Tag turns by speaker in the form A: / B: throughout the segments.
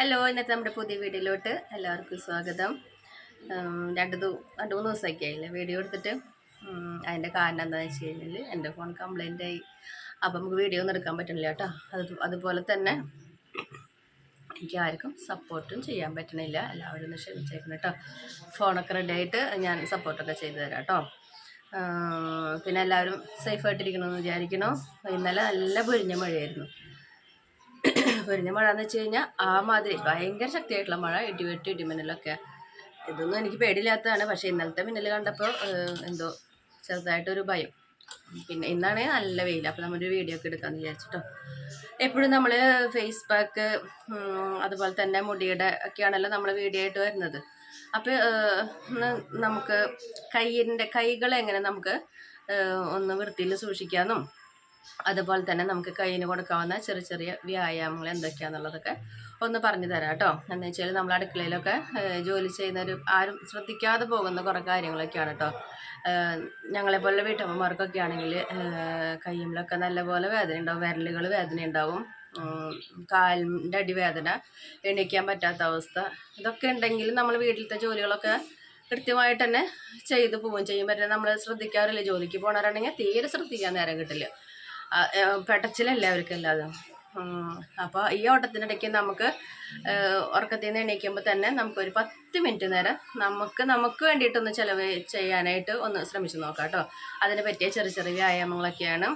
A: Hello ഇന്നത്തെ നമ്മുടെ പുതിയ വീഡിയോയിലോട്ട് എല്ലാവർക്കും സ്വാഗതം. രണ്ട് രണ്ട് മൂന്ന് ദിവസമൊക്കെ ആയില്ലേ വീഡിയോ എടുത്തിട്ട്? അതിന്റെ കാരണം എന്താണെന്ന് വെച്ച് കഴിഞ്ഞാൽ എന്റെ ഫോൺ കംപ്ലൈന്റ് ആയി. അപ്പം നമുക്ക് വീഡിയോ ഒന്നും എടുക്കാൻ പറ്റണില്ല കേട്ടോ. അത് അതുപോലെ തന്നെ എനിക്ക് ആർക്കും സപ്പോർട്ടും ചെയ്യാൻ പറ്റണില്ല എല്ലാവരും ഒന്ന് ക്ഷമിച്ചേക്കണം കേട്ടോ. ഫോണൊക്കെ റെഡി ആയിട്ട് ഞാൻ സപ്പോർട്ടൊക്കെ ചെയ്തു തരാം കേട്ടോ. പിന്നെ എല്ലാവരും സേഫായിട്ടിരിക്കണമെന്ന് വിചാരിക്കണോ? ഇന്നലെ നല്ല പൊരിഞ്ഞ മഴയായിരുന്നു. പൊരിഞ്ഞ മഴ എന്ന് വെച്ച് കഴിഞ്ഞാൽ ആ മാതിരി ഭയങ്കര ശക്തിയായിട്ടുള്ള മഴ ഇടിവെട്ട് ഇടിമിന്നലൊക്കെ ഇതൊന്നും എനിക്ക് പേടിയില്ലാത്തതാണ്. പക്ഷേ ഇന്നലത്തെ മിന്നൽ കണ്ടപ്പോൾ എന്തോ ചെറുതായിട്ടൊരു ഭയം. പിന്നെ ഇന്നാണ് നല്ല വെയിൽ അപ്പോൾ നമ്മളൊരു വീഡിയോ ഒക്കെ എടുക്കാമെന്ന് വിചാരിച്ചിട്ടോ. എപ്പോഴും നമ്മൾ ഫേസ് പാക്ക് അതുപോലെ തന്നെ മുടിയുടെ ഒക്കെയാണല്ലോ നമ്മൾ വീഡിയോ ആയിട്ട് വരുന്നത്. അപ്പോൾ നമുക്ക് കയ്യിന്റെ കൈകൾ എങ്ങനെ നമുക്ക് ഒന്ന് വൃത്തിയിൽ സൂക്ഷിക്കാമെന്നും അതുപോലെ തന്നെ നമുക്ക് കയ്യിന് കൊടുക്കാവുന്ന ചെറിയ ചെറിയ വ്യായാമങ്ങൾ എന്തൊക്കെയാണെന്നുള്ളതൊക്കെ ഒന്ന് പറഞ്ഞു തരാം കേട്ടോ. എന്ന് വെച്ചാൽ നമ്മൾ അടുക്കളയിലൊക്കെ ജോലി ചെയ്യുന്നവർ ആരും ശ്രദ്ധിക്കാതെ പോകുന്ന കുറേ കാര്യങ്ങളൊക്കെയാണ് കേട്ടോ. ഞങ്ങളെപ്പോലെ ഞങ്ങളെപ്പോലുള്ള വീട്ടമ്മമാർക്കൊക്കെ ആണെങ്കിൽ കയ്യുമ്പിലൊക്കെ നല്ലപോലെ വേദന ഉണ്ടാവും വിരലുകൾ വേദന ഉണ്ടാവും കാലിന്റെ അടിവേദന എണീക്കാൻ പറ്റാത്ത അവസ്ഥ ഇതൊക്കെ ഉണ്ടെങ്കിൽ നമ്മൾ വീട്ടിലത്തെ ജോലികളൊക്കെ കൃത്യമായിട്ട് തന്നെ ചെയ്തു പോവുകയും ചെയ്യും. പറ്റില്ല നമ്മൾ ശ്രദ്ധിക്കാറില്ല ജോലിക്ക് പോകണവരാണെങ്കിൽ തീരെ ശ്രദ്ധിക്കാൻ നേരം കിട്ടില്ല. പെടച്ചിലല്ലേ അവർക്ക് എല്ലാതും അപ്പോൾ ഈ ഓട്ടത്തിനിടയ്ക്ക് നമുക്ക് ഉറക്കത്തിൽ നിന്ന് എണീക്കുമ്പോൾ തന്നെ നമുക്കൊരു പത്ത് മിനിറ്റ് നേരം നമുക്ക് നമുക്ക് വേണ്ടിയിട്ടൊന്ന് ചിലവ് ചെയ്യാനായിട്ട് ഒന്ന് ശ്രമിച്ചു നോക്കാം കേട്ടോ. അതിന് പറ്റിയ ചെറിയ ചെറിയ വ്യായാമങ്ങളൊക്കെയാണ്.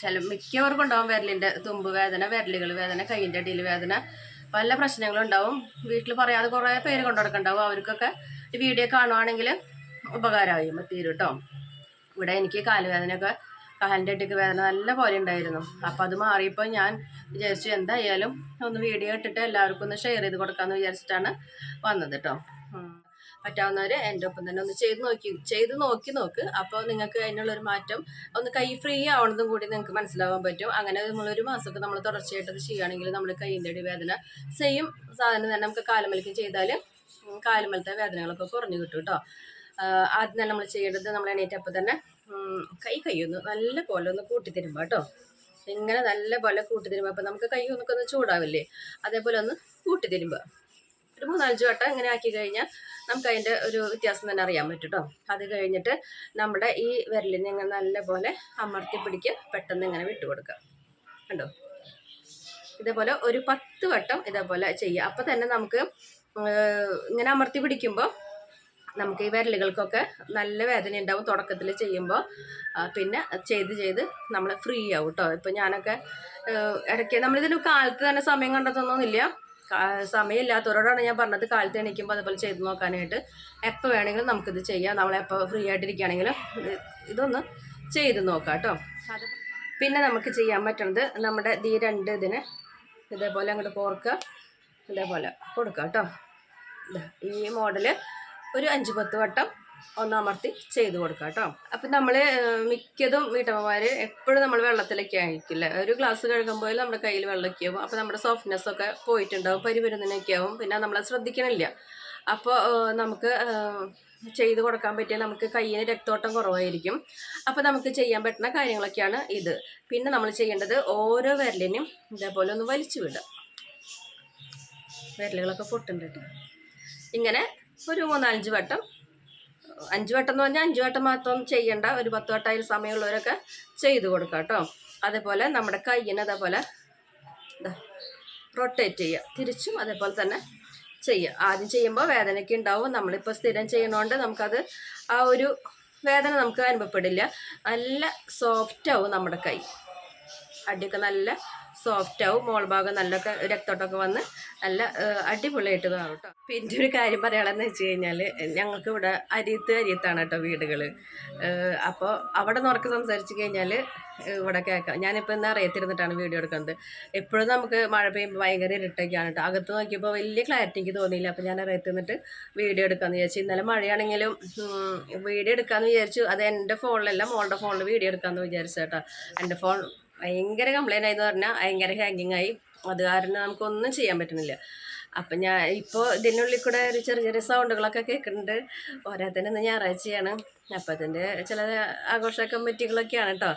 A: ചില മിക്കവർക്കും ഉണ്ടാവും വിരലിന്റെ തുമ്പ് വേദന വിരലുകൾ വേദന കൈയിന്റെ അടിയിൽ വേദന. പല പ്രശ്നങ്ങളും ഉണ്ടാവും. വീട്ടിൽ പറയാതെ കുറേ പേര് കൊണ്ടുനടക്കുന്നുണ്ടാവും അവർക്കൊക്കെ ഈ വീഡിയോ കാണുവാണെങ്കിൽ ഉപകാരമായി തീരും കേട്ടോ. ഇവിടെ എനിക്ക് കാലുവേദനയൊക്കെ കാലിന്റെ അടിക്ക് വേദന നല്ല പോലെ ഉണ്ടായിരുന്നു. അപ്പോൾ അത് മാറിയപ്പോൾ ഞാൻ വിചാരിച്ചു എന്തായാലും ഒന്ന് വീഡിയോ ഇട്ടിട്ട് എല്ലാവർക്കും ഒന്ന് ഷെയർ ചെയ്ത് കൊടുക്കാമെന്ന് വിചാരിച്ചിട്ടാണ് വന്നത് കേട്ടോ. പറ്റാവുന്നവർ എന്റെ ഒപ്പം തന്നെ ഒന്ന് ചെയ്ത് നോക്കി ചെയ്ത് നോക്കി നോക്ക്. അപ്പോൾ നിങ്ങൾക്ക് അതിനുള്ളൊരു മാറ്റം ഒന്ന് കൈ ഫ്രീ ആവണതും കൂടി നിങ്ങൾക്ക് മനസ്സിലാവാൻ പറ്റും. അങ്ങനെ നമ്മളൊരു മാസമൊക്കെ നമ്മൾ തുടർച്ചയായിട്ട് ചെയ്യുകയാണെങ്കിൽ നമ്മൾ കൈയിന്റെ അടി വേദന സെയിം സാധനം തന്നെ നമുക്ക് കാലുമലിക്കും ചെയ്താൽ കാലമലത്തെ വേദനകളൊക്കെ കുറഞ്ഞു കിട്ടും കേട്ടോ ആദ്യം തന്നെ നമ്മൾ ചെയ്യേണ്ടത് നമ്മൾ എണീറ്റപ്പോൾ തന്നെ കൈ കയ്യൊന്ന് നല്ല പോലെ ഒന്ന് കൂട്ടി തരുമ്പോൾ കേട്ടോ. ഇങ്ങനെ നല്ല പോലെ കൂട്ടി തരുമ്പോൾ അപ്പം നമുക്ക് കൈ ഒന്നൊക്കെ ഒന്ന് ചൂടാവില്ലേ? അതേപോലെ ഒന്ന് കൂട്ടി തരുമ്പോൾ ഒരു മൂന്നാലഞ്ച് വട്ടം ഇങ്ങനെ ആക്കി കഴിഞ്ഞാൽ നമുക്ക് അതിന്റെ ഒരു വ്യത്യാസം തന്നെ അറിയാൻ പറ്റും കേട്ടോ. അത് കഴിഞ്ഞിട്ട് നമ്മുടെ ഈ വിരലിനെ ഇങ്ങനെ നല്ല പോലെ അമർത്തി പിടിക്കുക. പെട്ടെന്ന് ഇങ്ങനെ വിട്ടു കൊടുക്കുക. കണ്ടോ? ഇതേപോലെ ഒരു പത്ത് വട്ടം ഇതേപോലെ ചെയ്യുക. അപ്പോൾ തന്നെ നമുക്ക് ഇങ്ങനെ അമർത്തി പിടിക്കുമ്പോൾ നമുക്ക് ഈ വിരലുകൾക്കൊക്കെ നല്ല വേദന ഉണ്ടാവും തുടക്കത്തിൽ ചെയ്യുമ്പോൾ. പിന്നെ ചെയ്ത് ചെയ്ത് നമ്മൾ ഫ്രീ ആവും കേട്ടോ ഇപ്പം ഞാനൊക്കെ ഇടയ്ക്ക് നമ്മളിതിന് കാലത്ത് തന്നെ സമയം കണ്ടെത്തൊന്നുമില്ല കാ- സമയമില്ലാത്തവരോടാണ് ഞാൻ പറഞ്ഞത് കാലത്ത് എണീക്കുമ്പോൾ അതുപോലെ ചെയ്ത് നോക്കാനായിട്ട്. എപ്പോൾ വേണമെങ്കിലും നമുക്കിത് ചെയ്യാം. നമ്മളെപ്പോൾ ഫ്രീ ആയിട്ടിരിക്കുകയാണെങ്കിലും ഇത് ഇതൊന്ന് ചെയ്ത് നോക്കാം കേട്ടോ പിന്നെ നമുക്ക് ചെയ്യാൻ പറ്റുന്നത് നമ്മുടെ ഈ രണ്ട് ഇതിന് ഇതേപോലെ അങ്ങോട്ട് കോർക്കുക ഇതേപോലെ കൊടുക്കുക കേട്ടോ ഈ മോഡൽ ഒരു അഞ്ച് പത്ത് വട്ടം ഒന്നാമർത്തി ചെയ്ത് കൊടുക്കുക കേട്ടോ. അപ്പം നമ്മൾ മിക്കതും വീട്ടമ്മമാർ എപ്പോഴും നമ്മൾ വെള്ളത്തിലൊക്കെ ആയിരിക്കില്ല? ഒരു ഗ്ലാസ് കഴുകുമ്പോൾ നമ്മുടെ കയ്യിൽ വെള്ളമൊക്കെ ആവും. അപ്പോൾ നമ്മുടെ സോഫ്റ്റ്നെസ് ഒക്കെ പോയിട്ടുണ്ടാവും പരിപരുന്നതിനൊക്കെ ആവും. പിന്നെ നമ്മൾ ശ്രദ്ധിക്കണില്ല. അപ്പോൾ നമുക്ക് ചെയ്ത് കൊടുക്കാൻ പറ്റിയ നമുക്ക് കയ്യിന് രക്തോട്ടം കുറവായിരിക്കും. അപ്പോൾ നമുക്ക് ചെയ്യാൻ പറ്റുന്ന കാര്യങ്ങളൊക്കെയാണ് ഇത്. പിന്നെ നമ്മൾ ചെയ്യേണ്ടത് ഓരോ വിരലിനും ഇതേപോലെ ഒന്ന് വലിച്ചു വിടുക. വിരലുകളൊക്കെ പൊട്ടുണ്ട് ഇങ്ങനെ ഒരു മൂന്നാലഞ്ച് വട്ടം. അഞ്ച് വട്ടം എന്ന് പറഞ്ഞാൽ അഞ്ച് വട്ടം മാത്രം ചെയ്യണ്ട. ഒരു പത്ത് വട്ടമായാലും സമയമുള്ളവരൊക്കെ ചെയ്ത് കൊടുക്കുക കേട്ടോ. അതേപോലെ നമ്മുടെ കയ്യിന് അതേപോലെ റൊട്ടേറ്റ് ചെയ്യുക. തിരിച്ചും അതേപോലെ തന്നെ ചെയ്യുക. ആദ്യം ചെയ്യുമ്പോൾ വേദനയ്ക്ക് ഉണ്ടാവും. നമ്മളിപ്പോൾ സ്ഥിരം ചെയ്യണോണ്ട് നമുക്കത് ആ ഒരു വേദന നമുക്ക് അനുഭവപ്പെടില്ല. നല്ല സോഫ്റ്റ് ആവും നമ്മുടെ കൈ. അടിയൊക്കെ നല്ല സോഫ്റ്റ് ആവും മോൾ ഭാഗം നല്ല രക്തോട്ടമൊക്കെ വന്ന് നല്ല അടിപൊളിയായിട്ട് കാണും കേട്ടോ. പിന്നെ ഒരു കാര്യം പറയാനുള്ളതെന്ന് വെച്ച് കഴിഞ്ഞാൽ ഞങ്ങൾക്ക് ഇവിടെ അരിയത്ത് അരിയത്താണ് കേട്ടോ വീടുകൾ അപ്പോൾ അവിടെ നിറക്ക് സംസാരിച്ച് കഴിഞ്ഞാൽ ഇവിടെ കേൾക്കാം. ഞാനിപ്പോൾ ഇന്ന് അറിയത്തിരുന്നിട്ടാണ് വീഡിയോ എടുക്കുന്നത്. എപ്പോഴും നമുക്ക് മഴ പെയ്യുമ്പോൾ ഭയങ്കര ഇരുട്ടൊക്കെയാണ് കേട്ടോ. അകത്ത് നോക്കിയപ്പോൾ വലിയ ക്ലാരിറ്റി എനിക്ക് തോന്നിയില്ല. അപ്പോൾ ഞാൻ അറിയത്തിരുന്നിട്ട് വീഡിയോ എടുക്കാമെന്ന് വിചാരിച്ചു. ഇന്നലെ മഴയാണെങ്കിലും വീഡിയോ എടുക്കാമെന്ന് വിചാരിച്ചു. അത് എന്റെ ഫോണിലല്ല മോളുടെ ഫോണിൽ വീഡിയോ എടുക്കാമെന്ന് വിചാരിച്ചു കേട്ടോ. എന്റെ ഫോൺ ഭയങ്കര കംപ്ലൈന്റ് ആയെന്ന് പറഞ്ഞാൽ ഭയങ്കര ഹാങ്ങിങ് ആയി. അത് കാരണം നമുക്കൊന്നും ചെയ്യാൻ പറ്റുന്നില്ല. അപ്പം ഞാൻ ഇപ്പോൾ ഇതിനുള്ളിൽ കൂടെ ഒരു ചെറിയ ചെറിയ സൗണ്ടുകളൊക്കെ കേൾക്കുന്നുണ്ട്. ഓരോരുത്തരും ഇന്ന് ഞായറാഴ്ചയാണ് അപ്പോൾ അതിന്റെ ചില ആഘോഷ കമ്മിറ്റികളൊക്കെയാണ് കേട്ടോ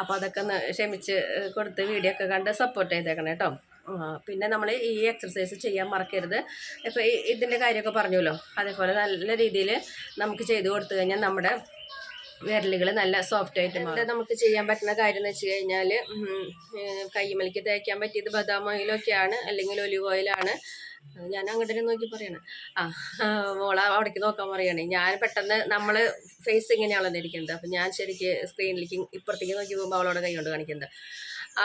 A: അപ്പോൾ അതൊക്കെ ഒന്ന് ക്ഷമിച്ച് കൊടുത്ത് വീഡിയോ ഒക്കെ കണ്ട് സപ്പോർട്ട് ചെയ്തേക്കണം കേട്ടോ പിന്നെ നമ്മൾ ഈ എക്സസൈസ് ചെയ്യാൻ മറക്കരുത്. ഇപ്പോൾ ഇതിന്റെ കാര്യമൊക്കെ പറഞ്ഞല്ലോ അതേപോലെ നല്ല രീതിയിൽ നമുക്ക് ചെയ്ത് കൊടുത്തു കഴിഞ്ഞാൽ നമ്മുടെ വിരലുകൾ നല്ല സോഫ്റ്റ് ആയിട്ട് മാറും. നമുക്ക് ചെയ്യാൻ പറ്റുന്ന കാര്യം എന്ന് വെച്ച് കഴിഞ്ഞാൽ കയ്യുമലിക്ക് തേക്കാൻ പറ്റിയത് ബദാം ഓയിലൊക്കെയാണ് അല്ലെങ്കിൽ ഒലിവ് ഓയിലാണ് ഞാൻ അങ്ങോട്ടേ നോക്കി പറയണേ. ആ മോള അവിടേക്ക് നോക്കാൻ പറയണേ. ഞാൻ പെട്ടെന്ന് നമ്മൾ ഫേസ് ഇങ്ങനെയാണല്ലോ ഇരിക്കുന്നത് അപ്പം ഞാൻ ശരിക്ക് സ്ക്രീനിലേക്ക് ഇപ്പുറത്തേക്ക് നോക്കി പോകുമ്പോൾ അവളോട് കൈ കൊണ്ട് കാണിക്കുന്നത്.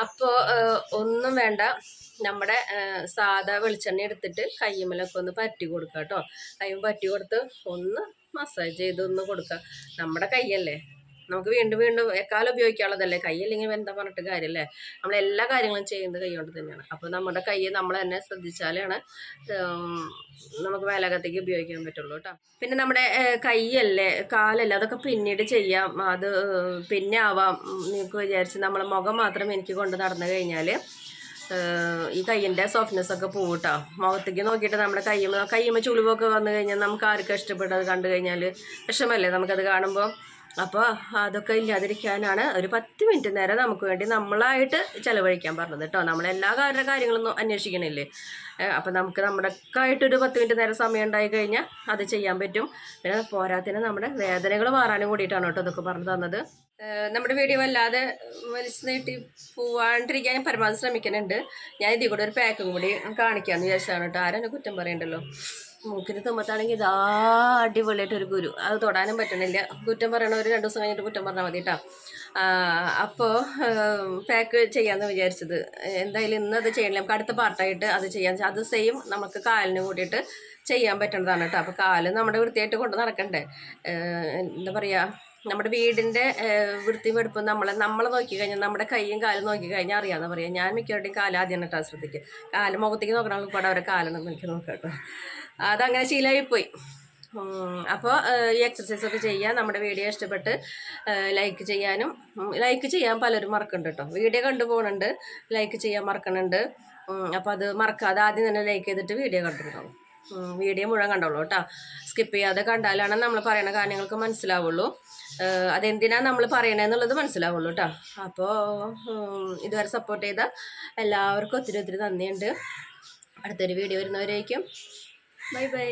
A: അപ്പോൾ ഒന്നും വേണ്ട. നമ്മുടെ സാധാ വെളിച്ചെണ്ണ എടുത്തിട്ട് കയ്യുമ്മലൊക്കെ ഒന്ന് പറ്റി കൊടുക്കുക കേട്ടോ കയ്യും പറ്റി കൊടുത്ത് ഒന്ന് മസാജ് ചെയ്തൊന്ന് കൊടുക്കുക നമ്മുടെ കൈയല്ലേ നമുക്ക് വീണ്ടും വീണ്ടും എക്കാലം ഉപയോഗിക്കാനുള്ളതല്ലേ? കൈ അല്ലെങ്കിൽ എന്താ പറഞ്ഞിട്ട് കാര്യമല്ലേ നമ്മൾ എല്ലാ കാര്യങ്ങളും ചെയ്യുന്നത് കൈ കൊണ്ട് തന്നെയാണ്. അപ്പോൾ നമ്മുടെ കൈ നമ്മൾ തന്നെ ശ്രദ്ധിച്ചാലാണ് നമുക്ക് വേലകത്തേക്ക് ഉപയോഗിക്കാൻ പറ്റുള്ളൂ കേട്ടോ. പിന്നെ നമ്മുടെ കൈയല്ലേ കാലല്ലേ അതൊക്കെ പിന്നീട് ചെയ്യാം. അത് പിന്നെ ആവാം നിങ്ങൾക്ക് വിചാരിച്ച് നമ്മൾ മുഖം മാത്രം എനിക്ക് കൊണ്ട് നടന്നു കഴിഞ്ഞാൽ ഈ കയ്യിന്റെ സോഫ്റ്റ്നെസ് ഒക്കെ പോകും കേട്ടോ മുഖത്തേക്ക് നോക്കിയിട്ട് നമ്മുടെ കയ്യുമ്മ കയ്യുമ്മ ചുളിവൊക്കെ വന്നു കഴിഞ്ഞാൽ നമുക്ക് ആർക്കും ഇഷ്ടപ്പെട്ടത്? കണ്ടു കഴിഞ്ഞാൽ വിഷമല്ലേ നമുക്കത് കാണുമ്പോൾ അപ്പോൾ അതൊക്കെ ഇല്ലാതിരിക്കാനാണ് ഒരു പത്ത് മിനിറ്റ് നേരം നമുക്ക് വേണ്ടി നമ്മളായിട്ട് ചിലവഴിക്കാൻ പറഞ്ഞത് കേട്ടോ. നമ്മളെല്ലാ കാര്യ കാര്യങ്ങളൊന്നും അന്വേഷിക്കണില്ലേ? അപ്പോൾ നമുക്ക് നമ്മുടെക്കായിട്ടൊരു പത്ത് മിനിറ്റ് നേരം സമയം ഉണ്ടായി കഴിഞ്ഞാൽ അത് ചെയ്യാൻ പറ്റും. പിന്നെ പോരാത്തിന് നമ്മുടെ വേദനകൾ മാറാനും കൂടിയിട്ടാണ് കേട്ടോ ഇതൊക്കെ പറഞ്ഞു തന്നത്. നമ്മുടെ വീഡിയോ വല്ലാതെ വലിച്ചു നീട്ടി പോവാണ്ടിരിക്കാൻ ഞാൻ പരമാവധി ശ്രമിക്കുന്നുണ്ട്. ഞാൻ ഇതിൽ കൂടെ ഒരു പാക്കും കൂടി കാണിക്കാമെന്ന് വിചാരിച്ചാണ് കേട്ടോ. ആരെന്നെ കുറ്റം പറയണ്ടല്ലോ? മൂക്കിന് തുമ്പത്താണെങ്കിൽ ഇതാ അടിപൊളിയായിട്ട് ഒരു ഗുരു. അത് തൊടാനും പറ്റണില്ല. കുറ്റം പറയണ ഒരു രണ്ട് ദിവസം കഴിഞ്ഞിട്ട് കുറ്റം പറഞ്ഞാൽ മതി കേട്ടോ. അപ്പോൾ പാക്ക് ചെയ്യാമെന്ന് വിചാരിച്ചത്. എന്തായാലും ഇന്ന് അത് ചെയ്യണില്ല. നമുക്ക് അടുത്ത പാർട്ടായിട്ട് അത് ചെയ്യാൻ അത് സെയിം നമുക്ക് കാലിന് കൂടിയിട്ട് ചെയ്യാൻ പറ്റണതാണ് കേട്ടോ. അപ്പോൾ കാൽ നമ്മുടെ വൃത്തിയായിട്ട് കൊണ്ട് നടക്കണ്ടേ? എന്താ പറയുക നമ്മുടെ വീടിന്റെ വൃത്തിയും വെടുപ്പും നമ്മളെ നമ്മളെ നോക്കി കഴിഞ്ഞാൽ നമ്മുടെ കൈയും കാലും നോക്കി കഴിഞ്ഞാൽ അറിയാമെന്ന് പറയാം. ഞാൻ മിക്കവരുടെയും കാലാദ്യം കേട്ടോ ശ്രദ്ധിക്കുക കാൽ മുഖത്തേക്ക് നോക്കണമെങ്കിൽ കൂടെ അവരെ കാലം എനിക്ക് നോക്കാം കേട്ടോ. അതങ്ങനെ ശീലമായിപ്പോയി അപ്പോൾ ഈ എക്സസൈസ് ഒക്കെ ചെയ്യുക നമ്മുടെ വീഡിയോ ഇഷ്ടപ്പെട്ട് ലൈക്ക് ചെയ്യാനും ലൈക്ക് ചെയ്യാൻ പലരും മറക്കുന്നുണ്ട് കേട്ടോ. വീഡിയോ കണ്ടു പോകുന്നുണ്ട് ലൈക്ക് ചെയ്യാൻ മറക്കുന്നുണ്ട്. അപ്പോൾ അത് മറക്കാതെ ആദ്യം തന്നെ ലൈക്ക് ചെയ്തിട്ട് വീഡിയോ കണ്ടിട്ടുണ്ടാവും. വീഡിയോ മുഴുവൻ കണ്ടോളൂ കേട്ടോ. സ്കിപ്പ് ചെയ്യാതെ കണ്ടാലാണ് നമ്മൾ പറയുന്ന കാര്യങ്ങൾക്ക് മനസ്സിലാവുള്ളൂ. അതെന്തിനാണ് നമ്മൾ പറയണതെന്നുള്ളത് മനസ്സിലാവുള്ളൂ കേട്ടോ. അപ്പോൾ ഇതുവരെ സപ്പോർട്ട് ചെയ്ത എല്ലാവർക്കും ഒത്തിരി ഒത്തിരി നന്ദിയുണ്ട്. അടുത്തൊരു വീഡിയോ വരുന്നവരേക്കും. Bye bye